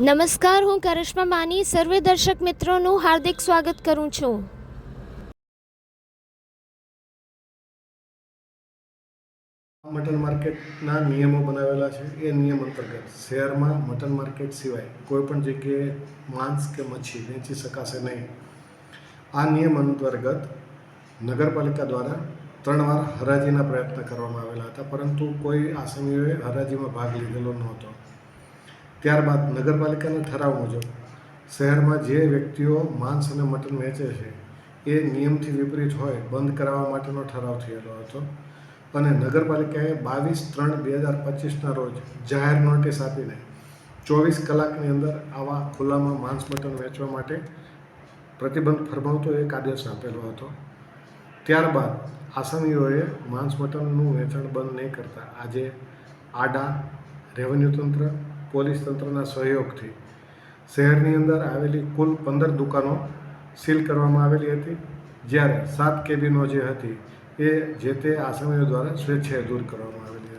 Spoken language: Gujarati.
નમસ્કાર, હું કરિશ્મા માની સર્વે દર્શક મિત્રોનું હાર્દિક સ્વાગત કરું છું. મટન માર્કેટના નિયમો બનાવેલા છે. એ નિયમ અંતર્ગત શહેરમાં મટન માર્કેટ સિવાય કોઈ પણ જગ્યાએ માંસ કે મચ્છી વેચી શકાશે નહીં. આ નિયમ અંતર્ગત નગરપાલિકા દ્વારા ત્રણ વાર હરાજીના પ્રયત્ન કરવામાં આવેલા હતા, પરંતુ કોઈ આસામીઓએ હરાજીમાં ભાગ લીધેલો નહોતો. ત્યારબાદ નગરપાલિકાના ઠરાવ મુજબ શહેરમાં જે વ્યક્તિઓ માંસ અને મટન વેચે છે, એ નિયમથી વિપરીત હોય, બંધ કરાવવા માટેનો ઠરાવ થયેલો હતો. અને નગરપાલિકાએ બાવીસ ત્રણ બે હજાર પચીસના રોજ જાહેર નોટિસ આપીને ચોવીસ કલાકની અંદર આવા ખુલ્લામાં માંસ મટન વેચવા માટે પ્રતિબંધ ફરમાવતો એક આદેશ આપેલો હતો. ત્યારબાદ આસામીઓએ માંસ મટનનું વેચાણ બંધ નહીં કરતા આજે આડા રેવન્યુ તંત્ર પોલીસ તંત્રના સહયોગથી શહેરની અંદર આવેલી કુલ પંદર દુકાનો સીલ કરવામાં આવેલી હતી, જ્યારે સાત કેબિનો જે હતી એ જે તે આસામીઓ દ્વારા સ્વેચ્છાએ દૂર કરવામાં આવેલી